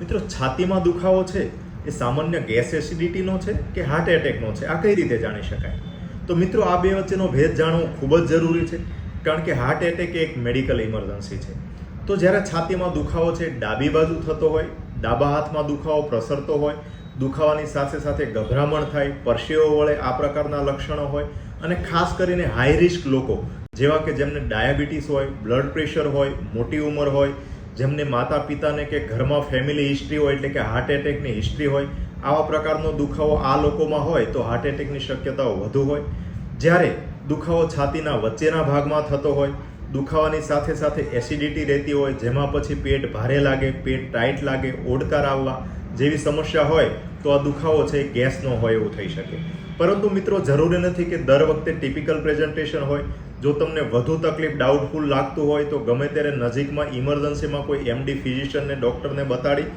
મિત્રો, છાતીમાં દુખાવો છે એ સામાન્ય ગેસ એસિડિટીનો છે કે હાર્ટ એટેકનો છે? આ કઈ રીતે જાણી શકાય? તો મિત્રો, આ બે વચ્ચેનો ભેદ જાણવો ખૂબ જ જરૂરી છે, કારણ કે હાર્ટ એટેક એક મેડિકલ ઇમરજન્સી છે. તો જ્યારે છાતીમાં દુખાવો છે, ડાબી બાજુ થતો હોય, ડાબા હાથમાં દુખાવો પ્રસરતો હોય, દુખાવાની સાથે સાથે ગભરામણ થાય, પરસેવો વળે, આ પ્રકારના લક્ષણો હોય, અને ખાસ કરીને હાઈ રિસ્ક લોકો, જેવા કે જેમને ડાયાબિટીસ હોય, બ્લડ પ્રેશર હોય, મોટી ઉંમર હોય જેમને માતા પિતાને કે ઘરમાં ફેમિલી હિસ્ટ્રી હોય એટલે કે હાર્ટ એટેકની હિસ્ટ્રી હોય, આવા પ્રકારનો દુખાવો આ લોકોમાં હોય તો હાર્ટ એટેકની શક્યતાઓ વધુ હોય. જ્યારે દુખાવો છાતીના વચ્ચેના ભાગમાં થતો હોય, દુખાવાની સાથે સાથે એસિડિટી રહેતી હોય, જેમાં પછી પેટ ભારે લાગે, પેટ ટાઈટ લાગે, ઓડકાર આવવા જેવી સમસ્યા હોય તો આ દુખાવો છે એ ગેસનો હોય એવું થઈ શકે. પરંતુ મિત્રો, જરૂરી નથી કે દર વખતે ટિપિકલ પ્રેઝન્ટેશન હોય. જો તમને વધુ તકલીફ ડાઉટફુલ લાગતું હોય તો ગમે ત્યારે નજીકમાં ઇમરજન્સીમાં કોઈ એમડી ફિઝિશિયનને ડૉક્ટરને બતાડી